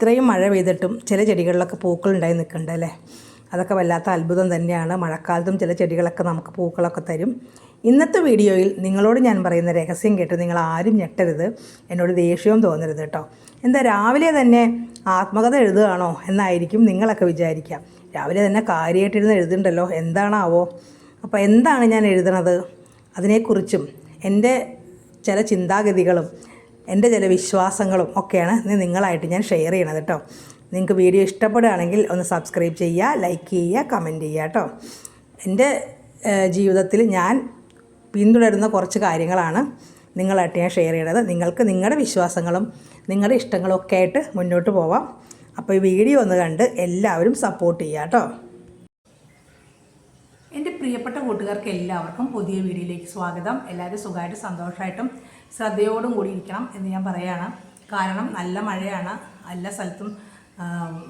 ഇത്രയും മഴ പെയ്തിട്ടും ചില ചെടികളിലൊക്കെ പൂക്കൾ ഉണ്ടായി നിൽക്കുന്നുണ്ട് അല്ലേ? അതൊക്കെ വല്ലാത്ത അത്ഭുതം തന്നെയാണ്. മഴക്കാലത്തും ചില ചെടികളൊക്കെ നമുക്ക് പൂക്കളൊക്കെ തരും. ഇന്നത്തെ വീഡിയോയിൽ നിങ്ങളോട് ഞാൻ പറയുന്ന രഹസ്യം കേട്ട് നിങ്ങൾ ആരും ഞെട്ടരുത്. എന്നോട് ദേഷ്യവും തോന്നരുത് കേട്ടോ. എന്താ രാവിലെ തന്നെ ആത്മകഥ എഴുതുകയാണോ എന്നായിരിക്കും നിങ്ങളൊക്കെ വിചാരിക്കുക. രാവിലെ തന്നെ കാര്യമായിട്ടിരുന്ന് എഴുതുന്നുണ്ടല്ലോ. എന്താണാവോ? അപ്പോൾ എന്താണ് ഞാൻ എഴുതണത്? അതിനെക്കുറിച്ചും എന്റെ ചില ചിന്താഗതികളും എന്റെ ചില വിശ്വാസങ്ങളും ഒക്കെയാണ് നിങ്ങളായിട്ട് ഞാൻ ഷെയർ ചെയ്യണത് കേട്ടോ നിങ്ങൾക്ക് വീഡിയോ ഇഷ്ടപ്പെടുകയാണെങ്കിൽ ഒന്ന് സബ്സ്ക്രൈബ് ചെയ്യുക ലൈക്ക് ചെയ്യുക കമന്റ് ചെയ്യുക കേട്ടോ എന്റെ ജീവിതത്തിൽ ഞാൻ പിന്തുടരുന്ന കുറച്ച് കാര്യങ്ങളാണ് നിങ്ങളായിട്ട് ഞാൻ ഷെയർ ചെയ്യണത്. നിങ്ങൾക്ക് നിങ്ങളുടെ വിശ്വാസങ്ങളും നിങ്ങളുടെ ഇഷ്ടങ്ങളും ഒക്കെ ആയിട്ട് മുന്നോട്ട് പോവാം. അപ്പോൾ ഈ വീഡിയോ ഒന്ന് കണ്ട് എല്ലാവരും സപ്പോർട്ട് ചെയ്യുക കേട്ടോ എന്റെ പ്രിയപ്പെട്ട കൂട്ടുകാർക്ക് എല്ലാവർക്കും പുതിയ വീഡിയോയിലേക്ക് സ്വാഗതം. എല്ലാവരും സുഖമായിട്ട് സന്തോഷമായിട്ടും ശ്രദ്ധയോടും കൂടി ഇരിക്കണം എന്ന് ഞാൻ പറയുകയാണ് കാരണം നല്ല മഴയാണ്. എല്ലാ സ്ഥലത്തും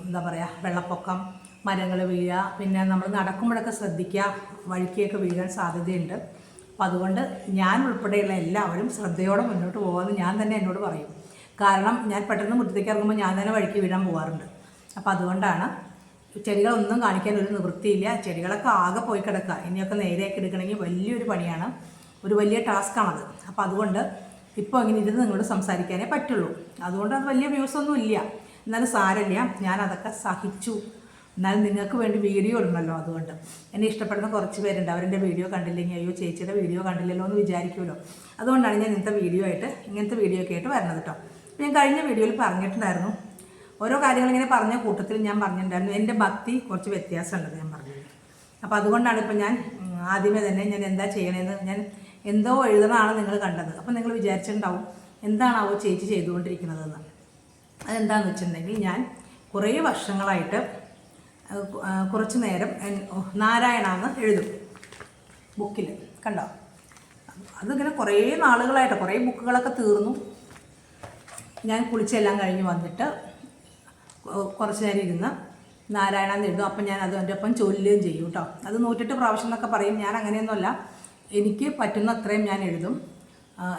എന്താ പറയുക വെള്ളപ്പൊക്കം മരങ്ങൾ വീഴുക പിന്നെ നമ്മൾ നടക്കുമ്പോഴൊക്കെ ശ്രദ്ധിക്കുക വഴുക്കിയൊക്കെ വീഴാൻ സാധ്യതയുണ്ട്. അപ്പം അതുകൊണ്ട് ഞാൻ ഉൾപ്പെടെയുള്ള എല്ലാവരും ശ്രദ്ധയോടെ മുന്നോട്ട് പോകാമെന്ന് ഞാൻ തന്നെ എന്നോട് പറയും. കാരണം ഞാൻ പെട്ടെന്ന് മുറ്റത്തേക്ക് ഇറങ്ങുമ്പോൾ ഞാൻ തന്നെ വഴുക്കി വീഴാൻ പോകാറുണ്ട്. അപ്പോൾ അതുകൊണ്ടാണ് ചെടികളൊന്നും കാണിക്കാൻ ഒരു നിവൃത്തിയില്ല. ചെടികളൊക്കെ ആകെ പോയി കിടക്കുക. ഇനിയൊക്കെ നേരെയൊക്കെ എടുക്കണമെങ്കിൽ വലിയൊരു പണിയാണ്. ഒരു വലിയ ടാസ്ക്കാണത്. അപ്പോൾ അതുകൊണ്ട് ഇപ്പോൾ അങ്ങനെ ഇരുന്ന് നിങ്ങളോട് സംസാരിക്കാനേ പറ്റുള്ളൂ. അതുകൊണ്ട് അത് വലിയ വ്യൂസ് ഒന്നും ഇല്ല. എന്നാലും സാരമില്ല. ഞാൻ അതൊക്കെ സഹിച്ചു. എന്നാലും നിങ്ങൾക്ക് വേണ്ടി വീഡിയോ ഇടണമല്ലോ അതുകൊണ്ട്. എന്നെ ഇഷ്ടപ്പെടുന്ന കുറച്ച് പേരുണ്ട്. അവരെന്റെ വീഡിയോ കണ്ടില്ലെങ്കിൽ അയ്യോ ചേച്ചിയുടെ വീഡിയോ കണ്ടില്ലല്ലോ എന്ന് വിചാരിക്കുമല്ലോ. അതുകൊണ്ടാണ് ഞാൻ ഇന്നത്തെ വീഡിയോ ആയിട്ട് ഇങ്ങനത്തെ വീഡിയോ ഒക്കെ ആയിട്ട് വരുന്നത് കേട്ടോ ഞാൻ കഴിഞ്ഞ വീഡിയോയിൽ പറഞ്ഞിട്ടുണ്ടായിരുന്നു. ഓരോ കാര്യങ്ങൾ ഇങ്ങനെ പറഞ്ഞ കൂട്ടത്തിൽ ഞാൻ പറഞ്ഞിട്ടുണ്ടായിരുന്നു. എന്റെ ഭക്തി കുറച്ച് വ്യത്യാസമുള്ളത് ഞാൻ പറഞ്ഞത് അപ്പോൾ അതുകൊണ്ടാണ് ഇപ്പോൾ ഞാൻ ആദ്യമേ തന്നെ ഞാൻ എന്താ ചെയ്യണമെന്ന് ഞാൻ എന്തോ എഴുതണമാണ് നിങ്ങൾ കണ്ടത്. അപ്പം നിങ്ങൾ വിചാരിച്ചിട്ടുണ്ടാവും എന്താണാവോ ചേച്ചി ചെയ്തുകൊണ്ടിരിക്കുന്നതെന്ന്. അതെന്താണെന്ന് വെച്ചിട്ടുണ്ടെങ്കിൽ ഞാൻ കുറേ വർഷങ്ങളായിട്ട് ആ, കുറച്ച് നേരം എൻ- ഓ, നാരായണ എന്ന് എഴുതും. ബുക്കിൽ കണ്ടോ? അതിങ്ങനെ കുറേ നാളുകളായിട്ട് കുറേ ബുക്കുകളൊക്കെ തീർന്നു. ഞാൻ കുളിച്ചെല്ലാം കഴിഞ്ഞ് വന്നിട്ട് കുറച്ച് നേരം ഇരുന്ന് നാരായണ എന്ന് എഴുതും. അപ്പം ഞാൻ അത് എന്റെ ഒപ്പം ചൊല്ലുകയും ചെയ്യും കേട്ടോ അത് നൂറ്റെട്ട് പ്രാവശ്യം എന്നൊക്കെ പറയും. ഞാൻ അങ്ങനെയൊന്നുമല്ല. എനിക്ക് പറ്റുന്ന അത്രയും ഞാൻ എഴുതും.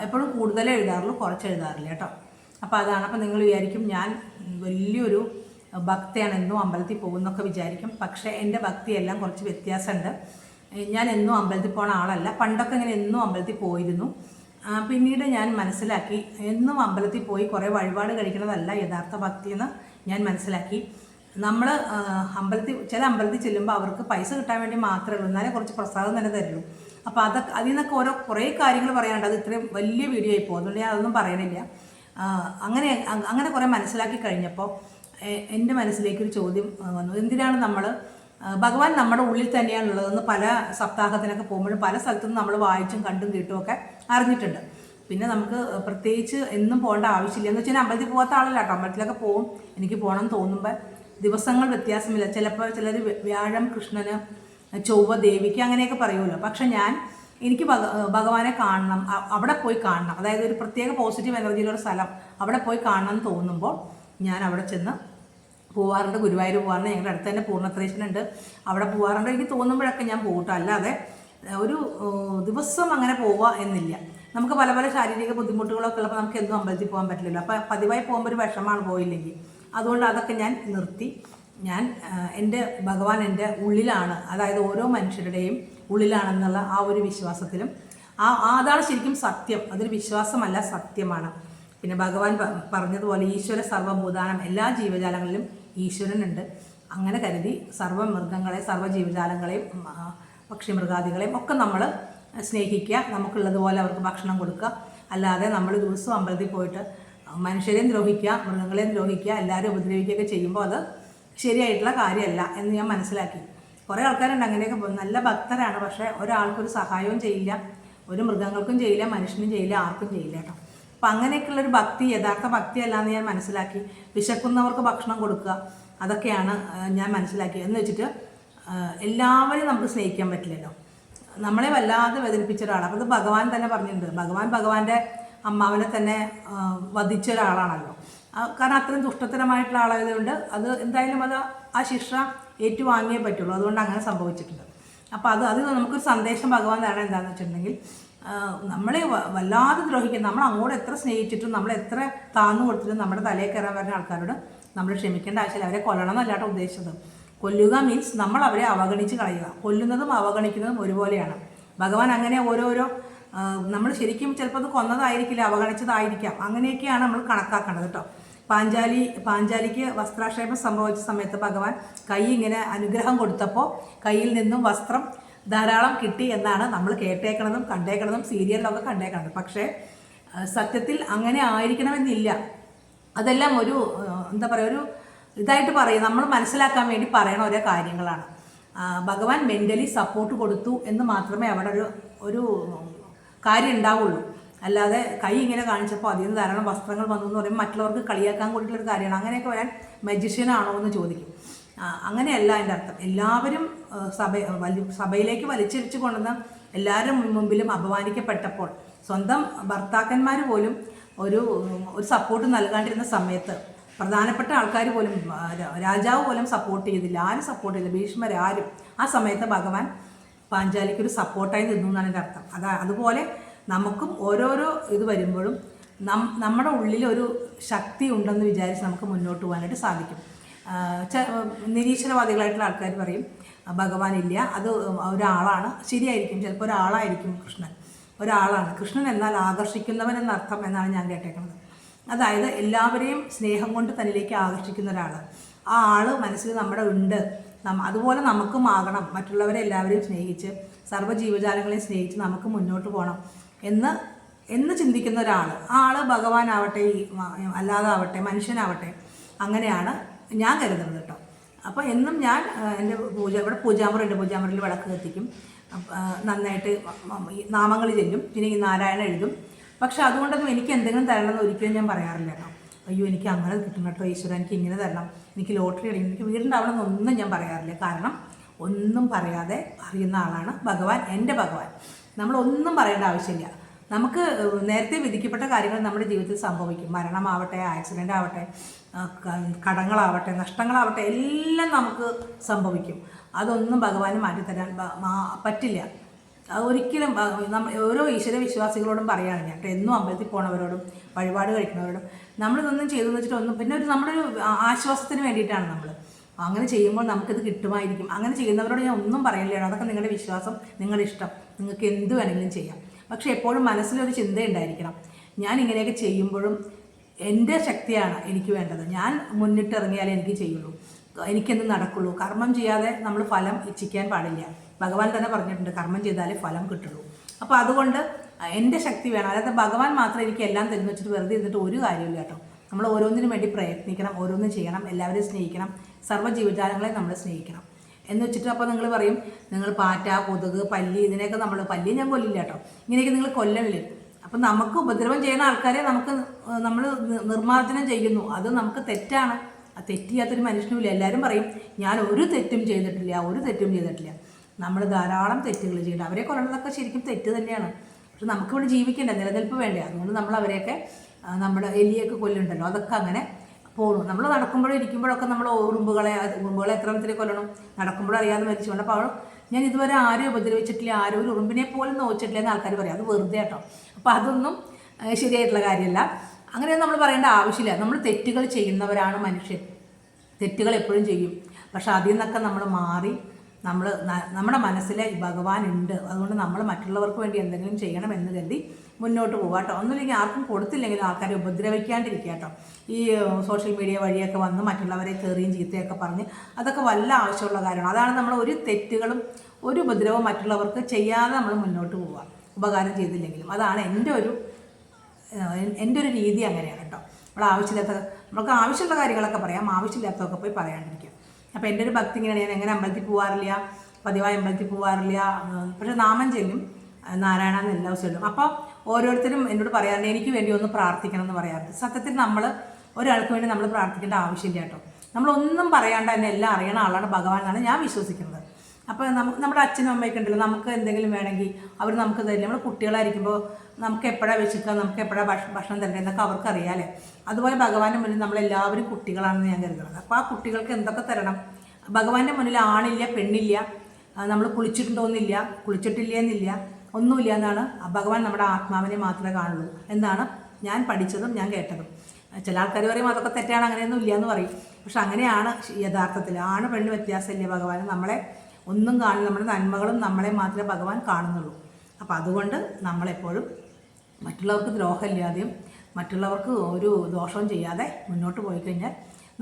എപ്പോഴും കൂടുതലേ എഴുതാറുള്ളൂ കുറച്ച് എഴുതാറില്ല കേട്ടോ. അപ്പോൾ അതാണ് അപ്പോൾ നിങ്ങൾ വിചാരിക്കും ഞാൻ വലിയൊരു ഭക്തയാണ് എന്നും അമ്പലത്തിൽ പോകുന്നൊക്കെ വിചാരിക്കും. പക്ഷേ എന്റെ ഭക്തിയെല്ലാം കുറച്ച് വ്യത്യാസമുണ്ട്. ഞാൻ എന്നും അമ്പലത്തിൽ പോണ ആളല്ല. പണ്ടൊക്കെ ഇങ്ങനെ എന്നും അമ്പലത്തിൽ പോയിരുന്നു. പിന്നീട് ഞാൻ മനസ്സിലാക്കി എന്നും അമ്പലത്തിൽ പോയി കുറേ വഴിപാട് കഴിക്കുന്നതല്ല യഥാർത്ഥ ഭക്തി എന്ന് ഞാൻ മനസ്സിലാക്കി. നമ്മൾ അമ്പലത്തിൽ ചില അമ്പലത്തിൽ ചെല്ലുമ്പോൾ അവർക്ക് പൈസ കിട്ടാൻ വേണ്ടി മാത്രമേ ഉള്ളൂ. എന്നാലേ കുറച്ച് പ്രസാദം തന്നെ തരുള്ളൂ. അപ്പോൾ അതൊക്കെ അതിൽ നിന്നൊക്കെ ഓരോ കുറേ കാര്യങ്ങൾ പറയാനുണ്ട്. അത് ഇത്രയും വലിയ വീഡിയോ ആയി പോകും ഞാൻ അതൊന്നും പറയണില്ല. അങ്ങനെ അങ്ങനെ കുറേ മനസ്സിലാക്കി കഴിഞ്ഞപ്പോൾ എന്റെ എന്റെ മനസ്സിലേക്കൊരു ചോദ്യം വന്നു. എന്തിനാണ് നമ്മൾ ഭഗവാൻ നമ്മുടെ ഉള്ളിൽ തന്നെയാണുള്ളതെന്ന് പല സപ്താഹത്തിനൊക്കെ പോകുമ്പോഴും പല സ്ഥലത്തും നമ്മൾ വായിച്ചും കണ്ടും കേട്ടും ഒക്കെ അറിഞ്ഞിട്ടുണ്ട്. പിന്നെ നമുക്ക് പ്രത്യേകിച്ച് എന്നും പോകേണ്ട ആവശ്യമില്ല. എന്ന് വെച്ചാൽ അമ്പലത്തിൽ പോകാത്ത ആളല്ല കേട്ടോ. അമ്പലത്തിലൊക്കെ പോകും. എനിക്ക് പോകണം എന്ന് തോന്നുമ്പോൾ ദിവസങ്ങൾ വ്യത്യാസമില്ല. ചിലപ്പോൾ ചിലർ വ്യാഴം കൃഷ്ണന് ചൊവ്വ ദേവിക്ക് അങ്ങനെയൊക്കെ പറയുമല്ലോ. പക്ഷെ ഞാൻ എനിക്ക് ഭഗ ഭഗവാനെ കാണണം. അവിടെ പോയി കാണണം. അതായത് ഒരു പ്രത്യേക പോസിറ്റീവ് എനർജിയിലൊരു സ്ഥലം അവിടെ പോയി കാണണം എന്ന് തോന്നുമ്പോൾ ഞാൻ അവിടെ ചെന്ന് പോവാറുണ്ട്. ഗുരുവായൂർ പോവാറുണ്ട്. ഞങ്ങളുടെ അടുത്ത് തന്നെ പൂർണത്രേശനുണ്ട് അവിടെ പോവാറുണ്ട്. എനിക്ക് തോന്നുമ്പോഴൊക്കെ ഞാൻ പോകട്ടോ അല്ലാതെ ഒരു ദിവസം അങ്ങനെ പോവുക എന്നില്ല. നമുക്ക് പല പല ശാരീരിക ബുദ്ധിമുട്ടുകളൊക്കെ ഉള്ളപ്പോൾ നമുക്ക് എന്നും അമ്പലത്തിൽ പോകാൻ പറ്റില്ലല്ലോ. അപ്പോൾ പതിവായി പോകുമ്പോൾ ഒരു വിഷമാണ് പോയില്ലെങ്കിൽ. അതുകൊണ്ട് അതൊക്കെ ഞാൻ നിർത്തി. ഞാൻ എന്റെ ഭഗവാൻ എന്റെ ഉള്ളിലാണ് അതായത് ഓരോ മനുഷ്യരുടെയും ഉള്ളിലാണെന്നുള്ള ആ ഒരു വിശ്വാസത്തിലും ആ അതാണ് ശരിക്കും സത്യം. അതൊരു വിശ്വാസമല്ല സത്യമാണ്. പിന്നെ ഭഗവാൻ പറഞ്ഞതുപോലെ ഈശ്വര സർവഭൂതാനം എല്ലാ ജീവജാലങ്ങളിലും ഈശ്വരനുണ്ട്. അങ്ങനെ കരുതി സർവ മൃഗങ്ങളെ സർവ ജീവജാലങ്ങളെയും പക്ഷിമൃഗാദികളെയും ഒക്കെ നമ്മൾ സ്നേഹിക്കുക നമുക്കുള്ളതുപോലെ അവർക്ക് ഭക്ഷണം കൊടുക്കുക. അല്ലാതെ നമ്മൾ ദിവസവും അമ്പലത്തിൽ പോയിട്ട് മനുഷ്യരെയും ദ്രോഹിക്കുക മൃഗങ്ങളെയും ദ്രോഹിക്കുക എല്ലാവരും ഉപദ്രവിക്കുകയൊക്കെ ചെയ്യുമ്പോൾ അത് ശരിയായിട്ടുള്ള കാര്യമല്ല എന്ന് ഞാൻ മനസ്സിലാക്കി. കുറേ ആൾക്കാരുണ്ട് അങ്ങനെയൊക്കെ പോകും. നല്ല ഭക്തരാണ് പക്ഷേ ഒരാൾക്കൊരു സഹായവും ചെയ്യില്ല. ഒരു മൃഗങ്ങൾക്കും ചെയ്യില്ല മനുഷ്യനും ചെയ്യില്ല ആർക്കും ചെയ്യില്ല കേട്ടോ. അപ്പം അങ്ങനെയൊക്കെയുള്ളൊരു ഭക്തി യഥാർത്ഥ ഭക്തി അല്ലാന്ന് ഞാൻ മനസ്സിലാക്കി. വിശക്കുന്നവർക്ക് ഭക്ഷണം കൊടുക്കുക അതൊക്കെയാണ് ഞാൻ മനസ്സിലാക്കിയത്. എന്ന് വെച്ചിട്ട് എല്ലാവരെയും നമുക്ക് സ്നേഹിക്കാൻ പറ്റില്ലല്ലോ. നമ്മളെ വല്ലാതെ വേദനിപ്പിച്ച ഒരാളാണ്. അപ്പോൾ ഇത് ഭഗവാൻ തന്നെ പറഞ്ഞിട്ടുണ്ട്. ഭഗവാൻ ഭഗവാന്റെ അമ്മാവനെ തന്നെ വധിച്ച ഒരാളാണല്ലോ. കാരണം അത്രയും ദുഷ്ടത്തരമായിട്ടുള്ള ആളായതുകൊണ്ട് അത് എന്തായാലും അത് ആ ശിക്ഷ ഏറ്റുവാങ്ങിയേ പറ്റുള്ളൂ. അതുകൊണ്ട് അങ്ങനെ സംഭവിച്ചിട്ടുണ്ട്. അപ്പോൾ അത് അത് നമുക്കൊരു സന്ദേശം ഭഗവാൻ തരണം എന്താണെന്ന് വെച്ചിട്ടുണ്ടെങ്കിൽ നമ്മളെ വല്ലാതെ ദ്രോഹിക്കും നമ്മൾ അങ്ങോട്ട് എത്ര സ്നേഹിച്ചിട്ടും നമ്മൾ എത്ര താന്നു കൊടുത്തിട്ടും നമ്മുടെ തലയിൽ കയറാൻ വരുന്ന ആൾക്കാരോട് നമ്മൾ ക്ഷമിക്കേണ്ട ആവശ്യമില്ല. അവരെ കൊല്ലണം എന്നല്ലാട്ടോ ഉദ്ദേശിച്ചത്. കൊല്ലുക മീൻസ് നമ്മൾ അവരെ അവഗണിച്ച് കളയുക. കൊല്ലുന്നതും അവഗണിക്കുന്നതും ഒരുപോലെയാണ്. ഭഗവാൻ അങ്ങനെ ഓരോരോ നമ്മൾ ശരിക്കും ചിലപ്പോൾ അത് കൊന്നതായിരിക്കില്ല അവഗണിച്ചതായിരിക്കാം. അങ്ങനെയൊക്കെയാണ് നമ്മൾ കണക്കാക്കേണ്ടത് കേട്ടോ. പാഞ്ചാലി പാഞ്ചാലിക്ക് വസ്ത്രാക്ഷേപം സംഭവിച്ച സമയത്ത് ഭഗവാൻ കൈ ഇങ്ങനെ അനുഗ്രഹം കൊടുത്തപ്പോൾ കയ്യിൽ നിന്നും വസ്ത്രം ധാരാളം കിട്ടി എന്നാണ് നമ്മൾ കേട്ടേക്കണതും കണ്ടേക്കണതും സീരിയലിലൊക്കെ കണ്ടേക്കണത്. പക്ഷേ സത്യത്തിൽ അങ്ങനെ ആയിരിക്കണമെന്നില്ല. അതെല്ലാം ഒരു എന്താ പറയുക ഒരു ഇതായിട്ട് പറയും. നമ്മൾ മനസ്സിലാക്കാൻ വേണ്ടി പറയണ ഓരോ കാര്യങ്ങളാണ്. ഭഗവാൻ മെന്റലി സപ്പോർട്ട് കൊടുത്തു എന്ന് മാത്രമേ അവിടെ ഒരു ഒരു കാര്യം ഉണ്ടാവുള്ളൂ. അല്ലാതെ കൈ ഇങ്ങനെ കാണിച്ചപ്പോൾ അതിൽ നിന്ന് ധാരാളം വസ്ത്രങ്ങൾ വന്നു എന്ന് പറയുമ്പോൾ മറ്റുള്ളവർക്ക് കളിയാക്കാൻ കൂടിയിട്ടുള്ളൊരു കാര്യമാണ്. അങ്ങനെയൊക്കെ വരാൻ മജിഷ്യനാണോ എന്ന് ചോദിക്കും. അങ്ങനെയല്ല എന്റെ അർത്ഥം. എല്ലാവരും സഭ വലി സഭയിലേക്ക് വലിച്ചിരിച്ചു കൊണ്ടുവന്ന എല്ലാവരും മുമ്പിലും അപമാനിക്കപ്പെട്ടപ്പോൾ സ്വന്തം ഭർത്താക്കന്മാർ പോലും ഒരു ഒരു സപ്പോർട്ട് നൽകാണ്ടിരുന്ന സമയത്ത് പ്രധാനപ്പെട്ട ആൾക്കാർ പോലും രാജാവ് പോലും സപ്പോർട്ട് ചെയ്തില്ല. ആരും സപ്പോർട്ട് ചെയ്തില്ല. ഭീഷ്മർ ആരും ആ സമയത്ത് ഭഗവാൻ പാഞ്ചാലിക്കൊരു സപ്പോർട്ടായി നിന്നു എന്നാണ് എന്റെ അർത്ഥം. അതാ അതുപോലെ നമുക്കും ഓരോരോ ഇത് വരുമ്പോഴും നം നമ്മുടെ ഉള്ളിൽ ഒരു ശക്തി ഉണ്ടെന്ന് വിചാരിച്ച് നമുക്ക് മുന്നോട്ട് പോകാനായിട്ട് സാധിക്കും. നിരീശ്വരവാദികളായിട്ടുള്ള ആൾക്കാർ പറയും "ആ, ഭഗവാനില്ല അത് ഒരാളാണ്. ശരിയായിരിക്കും ചിലപ്പോൾ ഒരാളായിരിക്കും കൃഷ്ണൻ. ഒരാളാണ്. കൃഷ്ണൻ എന്നാൽ ആകർഷിക്കുന്നവൻ എന്നർത്ഥം എന്നാണ് ഞാൻ കേട്ടേക്കുന്നത്. അതായത് എല്ലാവരെയും സ്നേഹം കൊണ്ട് തന്നിലേക്ക് ആകർഷിക്കുന്ന ഒരാൾ ആ ആൾ മനസ്സിൽ നമ്മുടെ ഉണ്ട്. അതുപോലെ നമുക്കും ആകണം. മറ്റുള്ളവരെ എല്ലാവരെയും സ്നേഹിച്ച് സർവ ജീവജാലങ്ങളെ സ്നേഹിച്ച് നമുക്ക് മുന്നോട്ട് പോകണം. എന്ന് എന്ന് ചിന്തിക്കുന്ന ഒരാൾ ആ ആൾ ഭഗവാനാവട്ടെ ഈ മ- അല്ലാതാവട്ടെ മനുഷ്യനാവട്ടെ അങ്ങനെയാണ് ഞാൻ കരുതുന്നത് കേട്ടോ. അപ്പോൾ എന്നും ഞാൻ എന്റെ പൂജ ഇവിടെ പൂജാമുറി ഉണ്ട് പൂജാമുറിയിൽ വിളക്ക് കത്തിക്കും. നന്നായിട്ട് നാമങ്ങൾ ചെല്ലും. പിന്നെ ഈ നാരായണ എഴുതും. പക്ഷെ അതുകൊണ്ടൊന്നും എനിക്ക് എന്തെങ്കിലും തരണമെന്ന് ഒരിക്കലും ഞാൻ പറയാറില്ല കേട്ടോ. അയ്യോ എനിക്ക് അങ്ങനെ കിട്ടണം കേട്ടോ ഈശ്വരൻ എനിക്ക് ഇങ്ങനെ തരണം എനിക്ക് ലോട്ടറി അടിക്കണം എനിക്ക് വീടുണ്ടാവണം എന്നൊന്നും ഞാൻ പറയാറില്ല. കാരണം ഒന്നും പറയാതെ അറിയുന്ന ആളാണ് ഭഗവാൻ എന്റെ ഭഗവാൻ. നമ്മൾ ഒന്നും പറയേണ്ട ആവശ്യമില്ല. നമുക്ക് നേരത്തെ വിധിക്കപ്പെട്ട കാര്യങ്ങൾ നമ്മുടെ ജീവിതത്തിൽ സംഭവിക്കും. മരണമാവട്ടെ ആക്സിഡന്റ് ആവട്ടെ കടങ്ങളാവട്ടെ നഷ്ടങ്ങളാവട്ടെ എല്ലാം നമുക്ക് സംഭവിക്കും. അതൊന്നും ഭഗവാന് മാറ്റിത്തരാൻ പറ്റില്ല. ഒരിക്കലും ഓരോ ഈശ്വര വിശ്വാസികളോടും പറയുകയാണ് ഞാൻ എന്നും അമ്പലത്തിൽ പോണവരോടും വഴിപാട് കഴിക്കുന്നവരോടും. നമ്മളിതൊന്നും ചെയ്തു വെച്ചിട്ട് ഒന്നും പിന്നെ ഒരു നമ്മുടെ ഒരു ആശ്വാസത്തിന് വേണ്ടിയിട്ടാണ് നമ്മൾ അങ്ങനെ ചെയ്യുമ്പോൾ നമുക്കിത് കിട്ടുമായിരിക്കും. അങ്ങനെ ചെയ്യുന്നവരോട് ഞാൻ ഒന്നും പറയില്ല. അതൊക്കെ നിങ്ങളുടെ വിശ്വാസം നിങ്ങളുടെ ഇഷ്ടം. നിങ്ങൾക്ക് എന്ത് വേണമെങ്കിലും ചെയ്യാം. പക്ഷേ എപ്പോഴും മനസ്സിലൊരു ചിന്തയുണ്ടായിരിക്കണം. ഞാൻ ഇങ്ങനെയൊക്കെ ചെയ്യുമ്പോഴും എന്റെ ശക്തിയാണ് എനിക്ക് വേണ്ടത്. ഞാൻ മുന്നിട്ടിറങ്ങിയാലേ എനിക്ക് ചെയ്യുള്ളൂ. എനിക്കെന്ത് നടക്കുള്ളൂ? കർമ്മം ചെയ്യാതെ നമ്മൾ ഫലം ഇച്ഛിക്കാൻ പാടില്ല. ഭഗവാൻ തന്നെ പറഞ്ഞിട്ടുണ്ട് കർമ്മം ചെയ്താലേ ഫലം കിട്ടുള്ളൂ. അപ്പോൾ അതുകൊണ്ട് എന്റെ ശക്തി വേണം. അതായത് ഭഗവാൻ മാത്രം എനിക്ക് എല്ലാം തരുന്നു വെച്ചിട്ട് വെറുതെ ഇരുന്നിട്ട് ഒരു കാര്യമില്ല കേട്ടോ. നമ്മൾ ഓരോന്നിനും വേണ്ടി പ്രയത്നിക്കണം ഓരോന്നും ചെയ്യണം എല്ലാവരെയും സ്നേഹിക്കണം സർവ ജീവജാലങ്ങളെ നമ്മൾ സ്നേഹിക്കണം. എന്ന് വെച്ചിട്ട് അപ്പോൾ നിങ്ങൾ പറയും നിങ്ങൾ പാറ്റ കൊതുക് പല്ലി ഇതിനെയൊക്കെ നമ്മൾ പല്ലി ഞാൻ കൊല്ലില്ല കേട്ടോ ഇങ്ങനെയൊക്കെ നിങ്ങൾ കൊല്ലണില്ലേ അപ്പം നമുക്ക് ഉപദ്രവം ചെയ്യുന്ന ആൾക്കാരെ നമുക്ക് നമ്മൾ നിർമ്മാർജനം ചെയ്യുന്നു. അത് നമുക്ക് തെറ്റാണ്. ആ തെറ്റിയാത്തൊരു മനുഷ്യനുമില്ല. എല്ലാവരും പറയും ഞാൻ ഒരു തെറ്റും ചെയ്തിട്ടില്ല ഒരു തെറ്റും ചെയ്തിട്ടില്ല. നമ്മൾ ധാരാളം തെറ്റുകൾ ചെയ്യുന്നുണ്ട് അവരെ കൊല്ലണതൊക്കെ ശരിക്കും തെറ്റ് തന്നെയാണ്. പക്ഷെ നമുക്കിവിടെ ജീവിക്കേണ്ട നിലനിൽപ്പ് വേണ്ടേ. അതുകൊണ്ട് നമ്മൾ അവരെയൊക്കെ നമ്മുടെ എലിയൊക്കെ കൊല്ലുണ്ടല്ലോ അതൊക്കെ അങ്ങനെ പോകണം നമ്മൾ നടക്കുമ്പോഴും ഇരിക്കുമ്പോഴൊക്കെ നമ്മൾ ഉറുമ്പുകളെ ഉറുമ്പുകളെ എത്ര എണ്ണത്തിനെ കൊല്ലണം? നടക്കുമ്പോഴും അറിയാതെ മരിച്ചുകൊണ്ട് അപ്പോൾ ഞാൻ ഇതുവരെ ആരും ഉപദ്രവിച്ചിട്ടില്ല ആരും ഒരു ഉറുമ്പിനെ പോലും നോച്ചിട്ടില്ല എന്ന് ആൾക്കാർ പറയും. അത് വെറുതെ കേട്ടോ. അപ്പോൾ അതൊന്നും ശരിയായിട്ടുള്ള കാര്യമല്ല. അങ്ങനെയൊന്നും നമ്മൾ പറയേണ്ട ആവശ്യമില്ല. നമ്മൾ തെറ്റുകൾ ചെയ്യുന്നവരാണ് മനുഷ്യൻ. തെറ്റുകൾ എപ്പോഴും ചെയ്യും. പക്ഷെ അതിൽ നിന്നൊക്കെ നമ്മൾ മാറി നമ്മൾ നമ്മുടെ മനസ്സിലെ ഭഗവാൻ ഉണ്ട്. അതുകൊണ്ട് നമ്മൾ മറ്റുള്ളവർക്ക് വേണ്ടി എന്തെങ്കിലും ചെയ്യണം എന്ന് കരുതി മുന്നോട്ട് പോകാം കേട്ടോ. ഒന്നുമില്ലെങ്കിൽ ആർക്കും കൊടുത്തില്ലെങ്കിലും ആൾക്കാരെ ഉപദ്രവിക്കാണ്ടിരിക്കുക കേട്ടോ. ഈ സോഷ്യൽ മീഡിയ വഴിയൊക്കെ വന്ന് മറ്റുള്ളവരെ തെറിയും ചീത്തയൊക്കെ പറഞ്ഞ് അതൊക്കെ വല്ല ആവശ്യമുള്ള കാര്യമാണ്. അതാണ് നമ്മൾ ഒരു തെറ്റുകളും ഒരു ഉപദ്രവവും മറ്റുള്ളവർക്ക് ചെയ്യാതെ നമ്മൾ മുന്നോട്ട് പോവുക. ഉപകാരം ചെയ്തില്ലെങ്കിലും. അതാണ് എന്റെ ഒരു എന്റെ ഒരു രീതി അങ്ങനെയാണ് കേട്ടോ. നമ്മൾ ആവശ്യമില്ലാത്ത നമുക്ക് ആവശ്യമുള്ള കാര്യങ്ങളൊക്കെ പറയാം. ആവശ്യമില്ലാത്തതൊക്കെ പോയി പറയാണ്ടിരിക്കുക അപ്പോൾ എന്റെ ഒരു ഭക്തി ഇങ്ങനെയാണ്. ഞാൻ എങ്ങനെ അമ്പലത്തിൽ പോകാറില്ല പതിവായി അമ്പലത്തിൽ പോകാറില്ല പക്ഷേ നാമം ചെല്ലും. നാരായണ എന്ന് എല്ലാ ദിവസവും ഇടും അപ്പോൾ ഓരോരുത്തരും എന്നോട് പറയാറുണ്ട് എനിക്ക് വേണ്ടി ഒന്ന് പ്രാർത്ഥിക്കണം എന്ന് പറയാറുണ്ട്. സത്യത്തിൽ നമ്മൾ ഒരാൾക്ക് വേണ്ടി നമ്മൾ പ്രാർത്ഥിക്കേണ്ട ആവശ്യമില്ല കേട്ടോ. നമ്മളൊന്നും പറയാണ്ട് തന്നെ എല്ലാം അറിയണ ആളാണ് ഭഗവാൻ എന്നാണ് ഞാൻ വിശ്വസിക്കുന്നത്. അപ്പോൾ നമുക്ക് നമ്മുടെ അച്ഛനും അമ്മയൊക്കെ ഉണ്ടല്ലോ നമുക്ക് എന്തെങ്കിലും വേണമെങ്കിൽ അവർ നമുക്ക് തരില്ല നമ്മൾ കുട്ടികളായിരിക്കുമ്പോൾ നമുക്ക് എപ്പോഴാണ് വിശക്കുക നമുക്ക് എപ്പോഴാണ് ഭക്ഷ ഭക്ഷണം തരേണ്ടത് എന്നൊക്കെ അവർക്ക് അറിയാമല്ലേ അതുപോലെ ഭഗവാന്റെ മുന്നിൽ നമ്മളെല്ലാവരും കുട്ടികളാണെന്ന് ഞാൻ കരുതുന്നത്. അപ്പോൾ ആ കുട്ടികൾക്ക് എന്തൊക്കെ തരണം? ഭഗവാന്റെ മുന്നിൽ ആണില്ല പെണ്ണില്ല നമ്മൾ കുളിച്ചിട്ടുണ്ടോന്നില്ല കുളിച്ചിട്ടില്ല എന്നില്ല ഒന്നുമില്ല എന്നാണ് ഭഗവാൻ നമ്മുടെ ആത്മാവിനെ മാത്രമേ കാണുള്ളൂ എന്നാണ് ഞാൻ പഠിച്ചതും ഞാൻ കേട്ടതും. ചില ആൾക്കാർ പറയും അതൊക്കെ തെറ്റാണ് അങ്ങനെയൊന്നും ഇല്ല എന്ന് പറയും. പക്ഷെ അങ്ങനെയാണ് യഥാർത്ഥത്തിൽ ആണ് പെണ്ണ് വ്യത്യാസമില്ല ഭഗവാൻ നമ്മളെ ഒന്നും കാണും നമ്മുടെ നന്മകളും നമ്മളെ മാത്രമേ ഭഗവാൻ കാണുന്നുള്ളൂ. അപ്പോൾ അതുകൊണ്ട് നമ്മളെപ്പോഴും മറ്റുള്ളവർക്ക് ദ്രോഹമില്ലാതെയും മറ്റുള്ളവർക്ക് ഒരു ദോഷവും ചെയ്യാതെ മുന്നോട്ട് പോയി കഴിഞ്ഞാൽ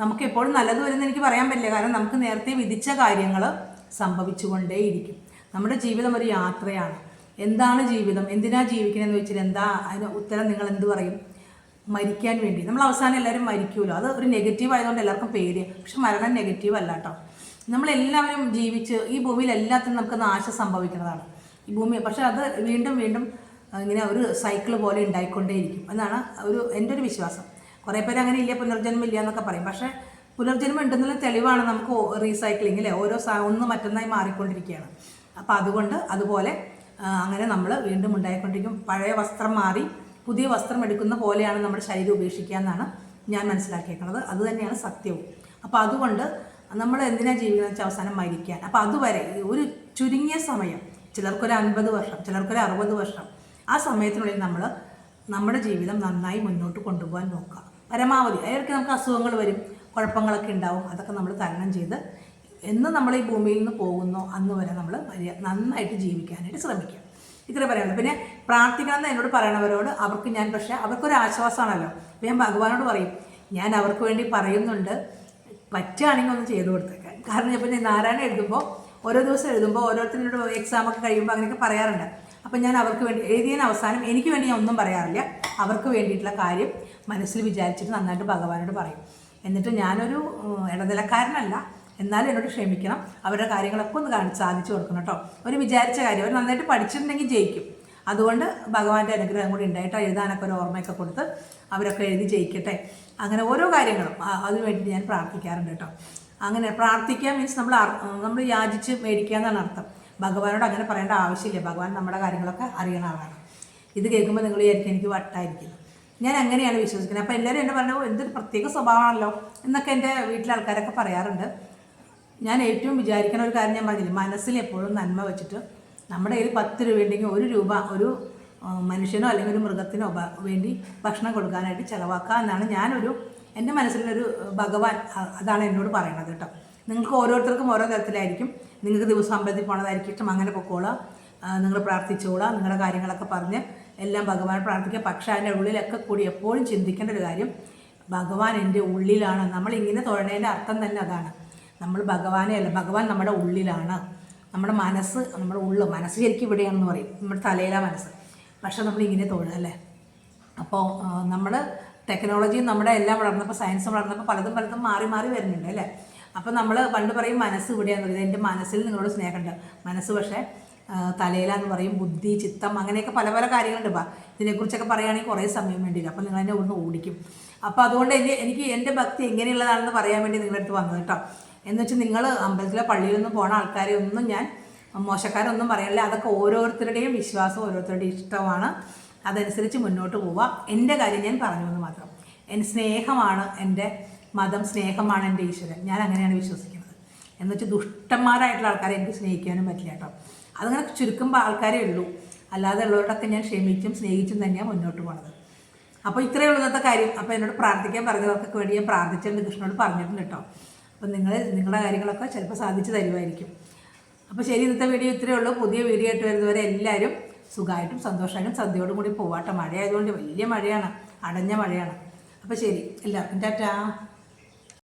നമുക്ക് എപ്പോഴും നല്ലത് വരുമെന്ന് എനിക്ക് പറയാൻ പറ്റില്ല. കാരണം നമുക്ക് നേരത്തെ വിധിച്ച കാര്യങ്ങൾ സംഭവിച്ചുകൊണ്ടേയിരിക്കും. നമ്മുടെ ജീവിതം ഒരു യാത്രയാണ്. എന്താണ് ജീവിതം? എന്തിനാ ജീവിക്കണമെന്ന് വെച്ചാൽ എന്താ? അതിന് ഉത്തരം നിങ്ങൾ എന്ത് പറയും? മരിക്കാൻ വേണ്ടി. നമ്മൾ അവസാനം എല്ലാവരും മരിക്കുമല്ലോ. അത് ഒരു നെഗറ്റീവ് ആയതുകൊണ്ട് എല്ലാവർക്കും പേടിയാണ് പക്ഷെ മരണം നെഗറ്റീവ് അല്ല കേട്ടോ. നമ്മളെല്ലാവരും ജീവിച്ച് ഈ ഭൂമിയിൽ എല്ലാത്തിനും നമുക്ക് നാശം സംഭവിക്കുന്നതാണ്. ഈ ഭൂമി പക്ഷെ അത് വീണ്ടും വീണ്ടും ഇങ്ങനെ ഒരു സൈക്കിൾ പോലെ ഉണ്ടായിക്കൊണ്ടേയിരിക്കും. എന്നാണ് ഒരു എന്റെ ഒരു വിശ്വാസം. കുറേ പേര് അങ്ങനെ ഇല്ല പുനർജന്മം ഇല്ല എന്നൊക്കെ പറയും. പക്ഷേ പുനർജന്മം ഉണ്ടെന്നുള്ള തെളിവാണ് നമുക്ക് റീസൈക്ലിംഗ് അല്ലേ ഓരോ ഒന്ന് മറ്റൊന്നായി മാറിക്കൊണ്ടിരിക്കുകയാണ്. അപ്പോൾ അതുകൊണ്ട് അതുപോലെ അങ്ങനെ നമ്മൾ വീണ്ടും ഉണ്ടായിക്കൊണ്ടിരിക്കും. പഴയ വസ്ത്രം മാറി പുതിയ വസ്ത്രം എടുക്കുന്ന പോലെയാണ് നമ്മുടെ ശരീരം ഉപേക്ഷിക്കുക എന്നാണ് ഞാൻ മനസ്സിലാക്കിയേക്കുന്നത്. അത് തന്നെയാണ് സത്യവും. അപ്പോൾ അതുകൊണ്ട് നമ്മൾ എന്തിനാണ് ജീവിക്കുന്നത് വെച്ചാൽ അവസാനം മരിക്കാൻ? അപ്പോൾ അതുവരെ ഒരു ചുരുങ്ങിയ സമയം ചിലർക്കൊരു അൻപത് വർഷം ചിലർക്കൊരു അറുപത് വർഷം ആ സമയത്തിനുള്ളിൽ നമ്മൾ നമ്മുടെ ജീവിതം നന്നായി മുന്നോട്ട് കൊണ്ടുപോകാൻ നോക്കുക. പരമാവധി അതിലൊക്കെ നമുക്ക് അസുഖങ്ങൾ വരും കുഴപ്പങ്ങളൊക്കെ ഉണ്ടാവും അതൊക്കെ നമ്മൾ തരണം ചെയ്ത് എന്ന് നമ്മൾ ഈ ഭൂമിയിൽ നിന്ന് പോകുന്നോ അന്ന് വരെ നമ്മൾ നന്നായിട്ട് ജീവിക്കാനായിട്ട് ശ്രമിക്കുക. ഇത്ര പറയാനുള്ളൂ. പിന്നെ പ്രാർത്ഥിക്കണം എന്ന് എന്നോട് പറയണവരോട് അവർക്ക് ഞാൻ പക്ഷേ അവർക്കൊരു ആശ്വാസമാണല്ലോ. ഞാൻ ഭഗവാനോട് പറയും ഞാൻ അവർക്ക് വേണ്ടി പറയുന്നുണ്ട്. പറ്റുകയാണെങ്കിൽ ഒന്ന് ചെയ്തു കൊടുത്തേക്കാൻ കാരണം ഞാൻ പിന്നെ നാരായണ എഴുതുമ്പോൾ ഓരോ ദിവസം എഴുതുമ്പോൾ ഓരോരുത്തരോട് എക്സാമൊക്കെ കഴിയുമ്പോൾ അങ്ങനെയൊക്കെ പറയാറുണ്ട്. അപ്പം ഞാൻ അവർക്ക് വേണ്ടി എഴുതിയതിന് അവസാനം എനിക്ക് വേണ്ടി ഞാൻ ഒന്നും പറയാറില്ല. അവർക്ക് വേണ്ടിയിട്ടുള്ള കാര്യം മനസ്സിൽ വിചാരിച്ചിട്ട് നന്നായിട്ട് ഭഗവാനോട് പറയും. എന്നിട്ട് ഞാനൊരു ഇടനിലക്കാരനല്ല. എന്നാലും എന്നോട് ക്ഷമിക്കണം. അവരുടെ കാര്യങ്ങളൊക്കെ ഒന്ന് കാണിച്ച് സാധിച്ചു കൊടുക്കണം കേട്ടോ. അവർ വിചാരിച്ച കാര്യം. അവർ നന്നായിട്ട് പഠിച്ചിട്ടുണ്ടെങ്കിൽ ജയിക്കും. അതുകൊണ്ട് ഭഗവാന്റെ അനുഗ്രഹം കൂടി ഉണ്ടായിട്ട് എഴുതാനൊക്കെ ഒരു ഓർമ്മയൊക്കെ കൊടുത്ത് അവരൊക്കെ എഴുതി ജയിക്കട്ടെ. അങ്ങനെ ഓരോ കാര്യങ്ങളും ആ- അതിനു വേണ്ടി ഞാൻ പ്രാർത്ഥിക്കാറുണ്ട് കേട്ടോ. അങ്ങനെ പ്രാർത്ഥിക്കുക മീൻസ് നമ്മൾ നമ്മൾ യാചിച്ച് മേടിക്കുക എന്നാണ് അർത്ഥം. ഭഗവാനോട് അങ്ങനെ പറയേണ്ട ആവശ്യമില്ല. ഭഗവാൻ നമ്മുടെ കാര്യങ്ങളൊക്കെ അറിയണ ആളാണ് ഇത് കേൾക്കുമ്പോൾ നിങ്ങൾ വിചാരിക്കും എനിക്ക് വട്ടായിരിക്കുന്നു. ഞാൻ അങ്ങനെയാണ് വിശ്വസിക്കുന്നത്. അപ്പോൾ എല്ലാവരും എന്നെ പറഞ്ഞു എന്തൊരു പ്രത്യേക സ്വഭാവമാണല്ലോ എന്നൊക്കെ എന്റെ വീട്ടിലെ ആൾക്കാരൊക്കെ പറയാറുണ്ട്. ഞാൻ ഏറ്റവും വിചാരിക്കുന്ന ഒരു കാര്യം ഞാൻ പറഞ്ഞില്ല? മനസ്സിൽ എപ്പോഴും നന്മ വെച്ചിട്ട് നമ്മുടെ കയ്യിൽ പത്ത് രൂപ ഉണ്ടെങ്കിൽ ഒരു രൂപ ഒരു മനുഷ്യനോ അല്ലെങ്കിൽ ഒരു മൃഗത്തിനോ വേണ്ടി ഭക്ഷണം കൊടുക്കാനായിട്ട് ചിലവാക്കുക എന്നാണ് ഞാനൊരു എന്റെ മനസ്സിലൊരു ഭഗവാൻ അതാണ് എന്നോട് പറയണത് കേട്ടോ. നിങ്ങൾക്ക് ഓരോരുത്തർക്കും ഓരോ തരത്തിലായിരിക്കും. നിങ്ങൾക്ക് ദിവസം അമ്പലത്തിൽ പോണതായിരിക്കും ഇഷ്ടം. അങ്ങനെ പൊക്കോളാം. നിങ്ങൾ പ്രാർത്ഥിച്ചോളാം. നിങ്ങളുടെ കാര്യങ്ങളൊക്കെ പറഞ്ഞ് എല്ലാം ഭഗവാൻ പ്രാർത്ഥിക്കുക. പക്ഷേ അതിന്റെ ഉള്ളിലൊക്കെ കൂടി എപ്പോഴും ചിന്തിക്കേണ്ട ഒരു കാര്യം ഭഗവാൻ എന്റെ ഉള്ളിലാണ്. നമ്മളിങ്ങനെ തൊഴണേന്റെ അർത്ഥം തന്നെ അതാണ്. നമ്മൾ ഭഗവാനെ അല്ല ഭഗവാൻ നമ്മുടെ ഉള്ളിലാണ്. നമ്മുടെ മനസ്സ് നമ്മുടെ ഉള്ള് മനസ്സ് ശരിക്കും ഇവിടെയാണെന്ന് പറയും. നമ്മുടെ തലയിലാണ് മനസ്സ്. പക്ഷെ നമ്മൾ ഇങ്ങനെ തോന്നുക അല്ലേ? അപ്പോൾ നമ്മൾ ടെക്നോളജിയും നമ്മുടെ എല്ലാം വളർന്നപ്പോൾ സയൻസ് വളർന്നപ്പോൾ പലതും പലതും മാറി മാറി വരുന്നുണ്ട് അല്ലേ? അപ്പോൾ നമ്മൾ പണ്ട് പറയും മനസ്സ് ഇവിടെയാണെന്ന് പറയും. എന്റെ മനസ്സിൽ നിങ്ങളോട് സ്നേഹമുണ്ട്. മനസ്സ് പക്ഷേ തലയിലാന്ന് പറയും ബുദ്ധി ചിത്തം അങ്ങനെയൊക്കെ പല പല കാര്യങ്ങളുണ്ട്. ബാ ഇതിനെക്കുറിച്ചൊക്കെ പറയുകയാണെങ്കിൽ കുറേ സമയം വേണ്ടിയില്ല അപ്പോൾ നിങ്ങൾ എന്നെ ഇവിടുന്ന് ഓടിക്കും. അപ്പോൾ അതുകൊണ്ട് എനിക്ക് എനിക്ക് എന്റെ ഭക്തി എങ്ങനെയുള്ളതാണെന്ന് പറയാൻ വേണ്ടി നിങ്ങളുടെ അടുത്ത് വന്നത് കേട്ടോ. എന്ന് വെച്ചാൽ നിങ്ങൾ അമ്പലത്തിലെ പള്ളിയിലൊന്നും പോണ ആൾക്കാരെ ഒന്നും ഞാൻ മോശക്കാരൊന്നും പറയല്ല. അതൊക്കെ ഓരോരുത്തരുടെയും വിശ്വാസം ഓരോരുത്തരുടെയും ഇഷ്ടമാണ്. അതനുസരിച്ച് മുന്നോട്ട് പോവുക എന്റെ കാര്യം ഞാൻ പറഞ്ഞു എന്ന് മാത്രം. എന്റെ സ്നേഹമാണ് എന്റെ മതം സ്നേഹമാണ് എന്റെ ഈശ്വരൻ. ഞാൻ അങ്ങനെയാണ് വിശ്വസിക്കുന്നത്. എന്ന് വെച്ചാൽ ദുഷ്ടന്മാരായിട്ടുള്ള ആൾക്കാരെ എനിക്ക് സ്നേഹിക്കാനും പറ്റില്ല കേട്ടോ. അതങ്ങനെ ചുരുക്കുമ്പോൾ ആൾക്കാരേ ഉള്ളൂ. അല്ലാതെ ഉള്ളവരോടൊക്കെ ഞാൻ ക്ഷമിച്ചും സ്നേഹിച്ചും തന്നെയാണ് മുന്നോട്ട് പോണത്. അപ്പോൾ ഇത്രയേ ഉള്ളൂ കാര്യം. അപ്പോൾ എന്നോട് പ്രാർത്ഥിക്കാൻ പറഞ്ഞവർക്കൊക്കെ വേണ്ടി ഞാൻ പ്രാർത്ഥിച്ചിട്ടുണ്ട്. കൃഷ്ണനോട് പറഞ്ഞിട്ടുണ്ട് കേട്ടോ. അപ്പോൾ നിങ്ങൾ നിങ്ങളുടെ കാര്യങ്ങളൊക്കെ ചിലപ്പോൾ സാധിച്ചു തരുമായിരിക്കും. അപ്പോൾ ശരി ഇന്നത്തെ വീഡിയോ ഇത്രയേ ഉള്ളൂ. പുതിയ വീഡിയോ ആയിട്ട് വരുന്നവരെ എല്ലാവരും സുഖമായിട്ടും സന്തോഷമായിട്ടും സദ്യയോടും കൂടി പോവാട്ടെ. മഴയായതുകൊണ്ട് വലിയ മഴയാണ് അടഞ്ഞ മഴയാണ്. അപ്പോൾ ശരി എല്ലാവർക്കും ടാറ്റാ.